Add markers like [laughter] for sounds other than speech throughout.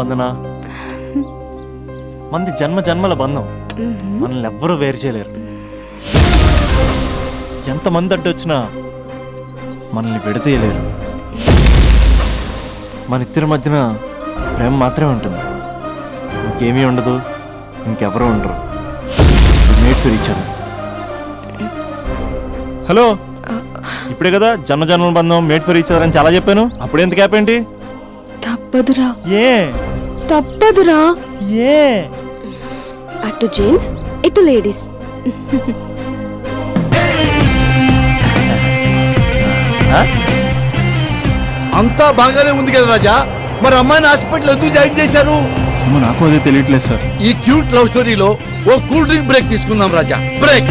స్పందన మంది జన్మ జన్మల బంధం. మనల్ని ఎవ్వరూ వేరు చేయలేరు. ఎంతమంది అడ్డొచ్చినా మనల్ని విడదీయలేరు మన ఇద్దరి మధ్యన ప్రేమ మాత్రమే ఉంటుంది. ఇంకేమీ ఉండదు ఇంకెవరూ ఉండరు. మేట్ ఫర్ ఈచ్ హలో ఇప్పుడే కదా జన్మ జన్మల బంధం మేట్ ఫర్ అని చాలా చెప్పాను. అప్పుడు ఎంత గ్యాప్ ఏంటి? తప్పదురా. ఏ? తప్పదురా ఏ? అటు జెంట్స్ ఇటు లేడీస్? అంతా బాగానే ఉంది కదా రాజా. మరి అమ్మాయిని హాస్పిటల్ ఎందుకు జాయిన్ చేశారు? ఏమో నాకు అదే తెలియట్లేదు సార్. ఈ క్యూట్ లవ్ స్టోరీలో ఓ కూల్ డ్రింక్ బ్రేక్ తీసుకుందాం రాజా. బ్రేక్.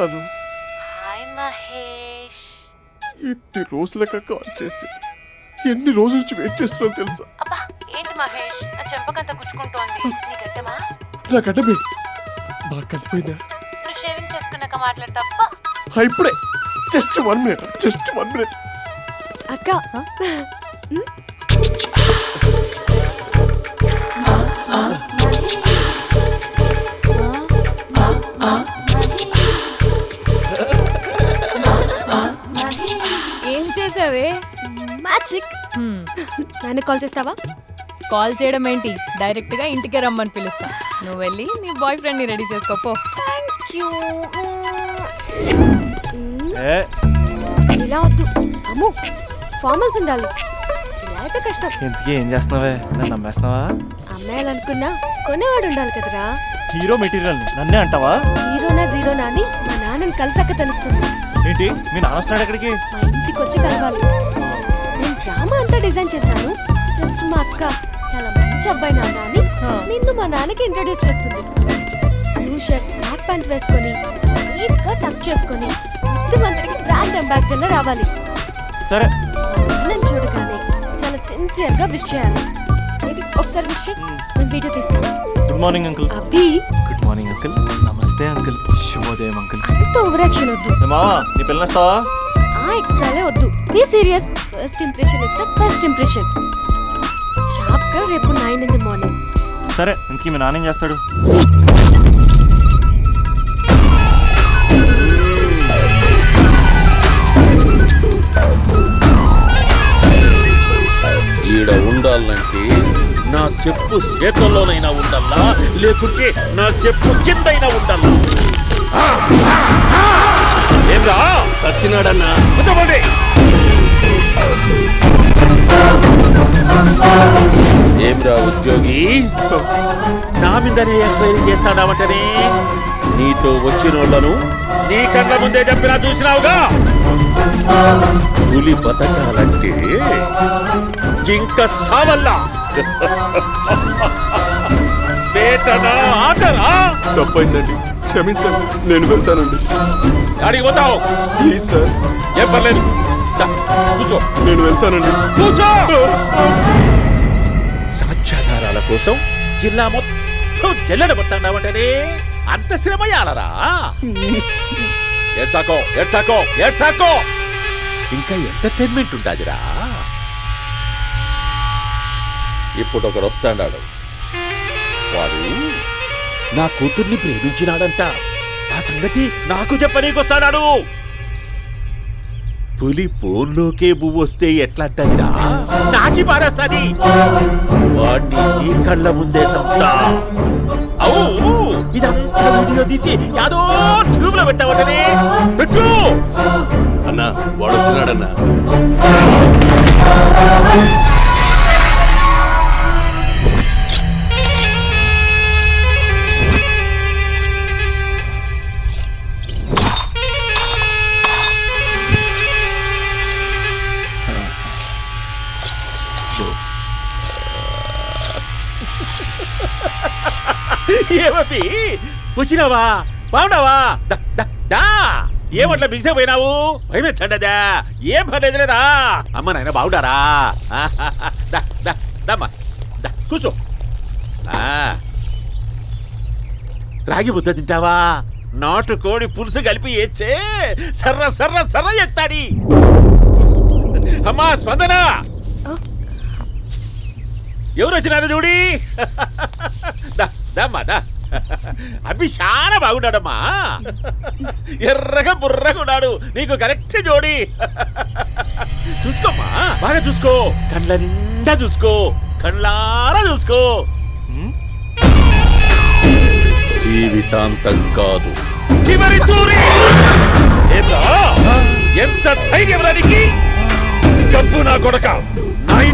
తను హాయ్ మహేష్ ఎన్ని రోజులక కాల్ చేసి ఎన్ని రోజుల నుంచి వెయిట్ చేస్తున్నావు తెలుసా? అబ్బా ఏంటి మహేష్? నా చెంపకంత గుచ్చుకుంటోంది. నీ గడ్డమా? నా గడ్డమే బాగా కలిపోయిందా నువ్వు షేవింగ్ చేసుకున్నాక మాట్లాడతావా. ఆ, ఇప్పుడే. Just one minute just one minute అక్క హ్మ్, నాన్న కాల్ చేస్తావా? కాల్ చేయడం ఏంటి? డైరెక్ట్గా ఇంటికే రమ్మని పిలుస్తా. నువ్వు వెళ్ళి నీ బాయ్ ఫ్రెండ్ని రెడీ చేసుకోపో ఇలా వద్దు. అమ్ము ఫార్మల్స్ ఉండాలి. ఇలా అయితే కష్టం. ఇంతకీ ఏం చేస్తున్నావే? నన్ను నమ్మేస్తున్నావా? అమ్మాయిలు అనుకున్నా కొనేవాడు ఉండాలి కదరా. హీరో మెటీరియల్ నన్నే అంటావా? హీరోనా జీరోనా అని మా నాన్నని కలిసాక తెలుస్తుంది. ఏంటి? మీ నాన్న వస్తున్నాడు ఎక్కడికి? మా ఇంటికి వచ్చి కలవాలి. అంతా డిజైన్ చేశాను జస్ట్ మా అక్క చాలా మంచి అబ్బాయి నాన్న అని నిన్ను మా నాన్నకి ఇంట్రడ్యూస్ చేస్తుంది. బ్లూ షర్ట్ బ్లాక్ ప్యాంట్ వేసుకొని నీట్గా టక్ చేసుకొని బుద్ధిమంతుడికి బ్రాండ్ అంబాసిడర్ లా రావాలి. సరే. మా నాన్నని చూడగానే చాలా సిన్సియర్గా విష్ చేయాలి. ఇది ఒకసారి విష్ చేయి. నేను వీడియో తీస్తాను. గుడ్ మార్నింగ్ అంకుల్ అభి. గుడ్ మార్నింగ్ అంకుల్ నమస్తే అంకుల్ శుభోదయం అంకుల్ అంత ఓవర్ యాక్షన్ వద్దు. మావా నీ ఆ ఎక్స్ట్రాలే వద్దు. Be serious first impression is the best impression షార్ప్గా రేపు నైన్ ఇన్ ది మార్నింగ్ సరే ఇంతకీ మీ నాన్న ఏం చేస్తాడు? ఈడ ఉండాలంటే నా చెప్పు చేతుల్లోనైనా ఉండల్లా లేకుంటే నా చెప్పు కిందైనా ఉండల్లా కూర్చోబోండి. ఏమ్రా ఉద్యోగి? నా మీదనే ఎంక్వైరీ చేస్తాడావంటనే? నీతో వచ్చిన వాళ్ళను నీ కళ్ళ ముందే చెప్పినా చూసినావుగా? పులి బతకాలంటే జింక సావల్లా? [laughs] వేటనా ఆటనా? తప్పైందండి. క్షమించండి నేను వెళ్తానండి. అడిగి పోతావు? Please sir. ఏం పర్లేదు. దా, కూర్చో. నేను వెళ్తానండి. కూర్చో! సాక్ష్యాధారాల కోసం జిల్లా మొత్తం చెల్లడబట్టావంటనే అంత శ్రమ యాలరా? ఏడ్సాకో ఏడ్సాకో ఏడ్సాకో ఇంకా ఎంటర్టైన్మెంట్ ఉండాదిరా. ఇప్పుడు ఒకడు వస్తాడాడు. వాడు నా కూతుర్ని ప్రేమించినాడంట. ఆ సంగతి నాకు చెప్పనీకొస్తాడాడు. పులి పోన్లోకే బువ్వొస్తే వస్తే ఎట్లాంటదిరా? నాకి పారేస్తాది. వాడిని నీ కళ్ళ ముందే సంతా అవు ఇదంతా వీడియో తీసి యాదో ట్యూబ్లో పెట్టావటనే పెట్టు. అన్నా వాడు ఏమపి వచ్చినావా బాగున్నావా? దా. ఏమట్లా బిగిసే పోయినావు? భయమేచ్చండదా ఏం పర్లేదులేదా అమ్మ నాయన బాగుండారా దమ్మా. దా, కూర్చో. ఆ. రాగి ముద్ద తింటావా? నాటు కోడి పులుసు కలిపి ఏచ్చే సర్ర సర్ర సర్ర ఎత్తాడి అమ్మా స్పందన. ఎవరు వచ్చినారు చూడి? దమ్మా దా. అభి చాలా బాగున్నాడమ్మా. ఎర్రగా బుర్రగా ఉన్నాడు. నీకు కరెక్ట్ జోడి. చూసుకోమ్మా. బాగా చూసుకో. కండ్ల నిండా చూసుకో. కండ్లారా చూసుకో. జీవితాంతం కాదు. చివరి తూరి? ఎంత ధైర్యం రానికి డబ్బు నా కొడక.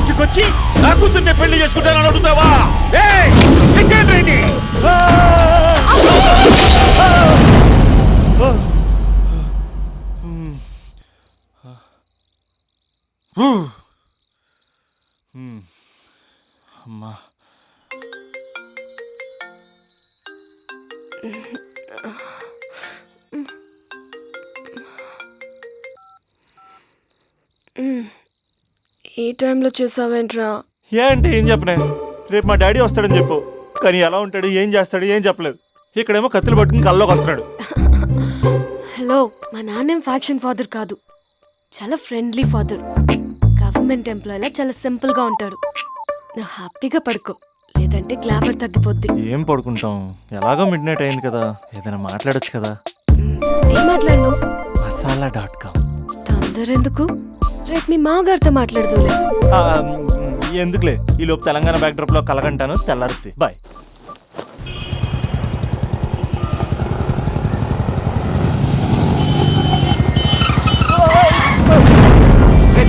నా ఇంటికొచ్చి నా కూతుర్ని పెళ్ళి చేసుకుంటానని అడుగుతావా? అమ్మా. ఈ టైంలో చేసావేంట్రా? ఏ అంటే ఏం చెప్పనే? రేపు మా డాడీ వస్తాడని చెప్పు. కానీ ఎలా ఉంటాడు ఏం చేస్తాడు ఏం చెప్పలేదు. ఇక్కడేమో కత్తులు పట్టుకుని కల్లోకి వస్తున్నాడు. హలో మా నాన్నేం ఫ్యాక్షన్ ఫాదర్ కాదు. చాలా ఫ్రెండ్లీ ఫాదర్. గవర్నమెంట్ ఎంప్లాయీలా చాలా సింపుల్గా ఉంటాడు. నువ్వు హ్యాపీగా పడుకో. లేదంటే గ్లామర్ తగ్గిపోద్ది. ఏం పడుకుంటాం? ఎలాగో మిడ్ నైట్ అయింది కదా. ఏదైనా మాట్లాడొచ్చు కదా. ఏం మాట్లాడినావు? Masala dot com. తొందర ఎందుకు? రేపు మీ మామగారితో మాట్లాడదులే. ఎందుకులే? ఈ లోపు తెలంగాణ బ్యాక్డ్రాప్లో కలగంటాను తెల్లారుద్ది. బాయ్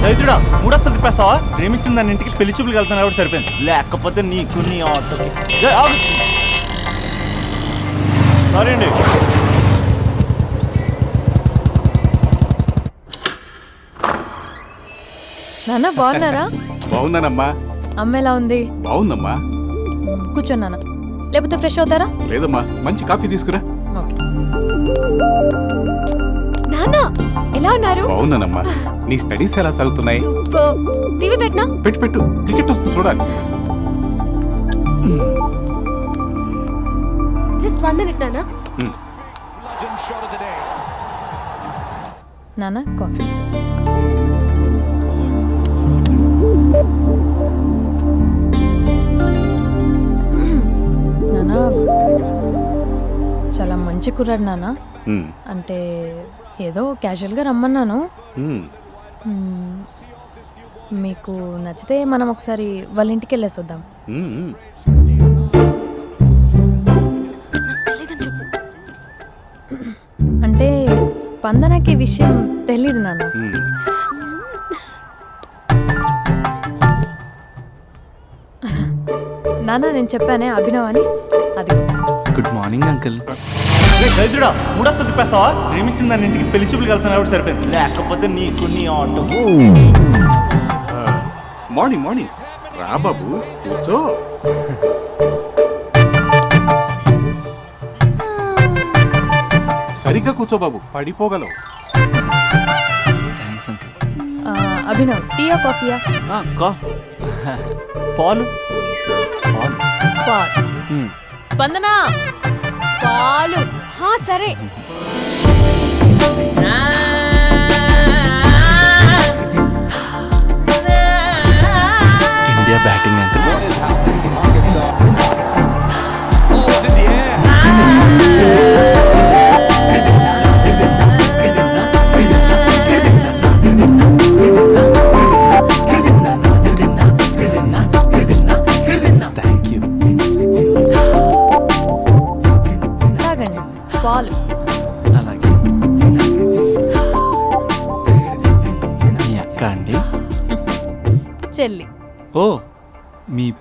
దైత్రుడా మూడొస్తుంది తిప్పేస్తావా? ప్రేమిస్తుంది దాని ఇంటికి పెళ్ళి చూపులకు వెళ్తాను కాబట్టి సరిపోయింది. లేకపోతే నీకు నీ ఆటోకి. సారీ అండి. నాన్న బాగున్నారా? బాగున్నానమ్మా. అమ్మ ఎలా ఉంది? బాగుందమ్మా. కూర్చోండి నాన్న. లేకపోతే ఫ్రెష్ అవుతారా? లేదమ్మా మంచి కాఫీ తీసుకురా. నాన్న ఎలా ఉన్నారు? బాగున్నానమ్మా. నీ స్టడీస్ ఎలా సాగుతున్నాయి? టీవీ పెట్టినా? పెట్టు పెట్టు. క్రికెట్ వస్తుంది చూడాలి. జస్ట్ వన్ మినిట్ నాన్న. నాన్న కాఫీ. నాన్న చాలా మంచి కుర్రాడు నాన్న అంటే ఏదో క్యాజువల్గా రమ్మన్నాను. మ్మ్, మీకు నచ్చితే మనం ఒకసారి వాళ్ళ ఇంటికి వెళ్ళేసి వద్దాం. తెలీదని చెప్పు. అంటే స్పందనకి ఈ విషయం తెలీదు నాన్న నాన్న నేను చెప్పానే అభినవ్ అని అది గుడ్ మార్నింగ్ అంకుల్ దరిద్రుడా మూడొస్తా తిప్పేస్తావా? ప్రేమించిన దాని ఇంటికి పెళ్ళి చూపులకు వెళ్తాను సరిపోయింది. లేకపోతే నీకు నీ ఆటో. మార్నింగ్ మార్నింగ్ రా బాబు కూర్చో. సరిగ్గా కూర్చో బాబు పడిపోగలవు. థ్యాంక్స్ అంకుల్ ఆ, అభినవ్ టీయా కాఫీయా కా పాలు? పాలు. పాల్. మ్మ్. స్పందన? పాలు. హా సరే. ఇండియా బ్యాటింగ్ అంకుల్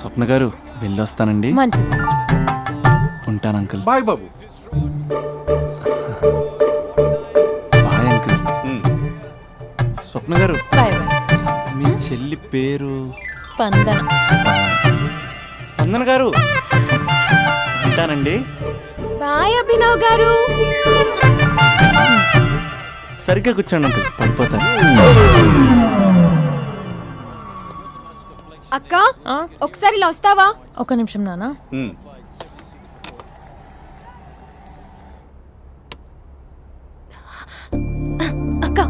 స్వప్న గారు వెళ్ళొస్తానండి. మంచిది. ఉంటాను అంకుల్. బాయ్ బాబు. Bye uncle. స్వప్న గారు బాయ్ బాయ్. మీ చెల్లి పేరు? స్పందన. స్పందన గారు ఉంటానండి. బాయ్ అభినవ్ గారు. సరిగ్గా కూర్చోండి అంకుల్ పడిపోతాను. అక్క ఆ, ఒకసారి ఇలా వస్తావా? ఒక నిమిషం నాన్న. మ్మ్. అక్క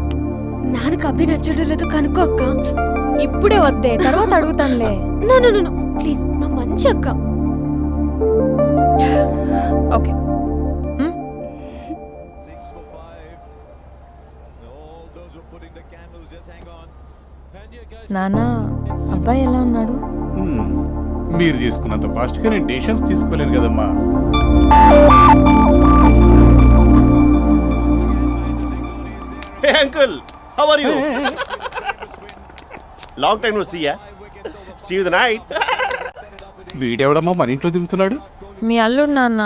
నాన్నకు అభి నచ్చడం లేదో కనుక్కో అక్క. ఇప్పుడే వద్దే తర్వాత అడుగుతానులే. నో నో నో ప్లీజ్ మా మంచి అక్క. ఓకే? నాన్న అబ్బాయి ఎలా ఉన్నాడు. మీరు తీసుకున్నంత ఫాస్ట్గా నేను డెసిషన్స్ తీసుకోలేను కదమ్మా. Hey uncle how are you long time no see ya see you the night వీడెవడమ్మా మన ఇంట్లో తిరుగుతున్నాడు? మీ అల్లుడు నాన్న.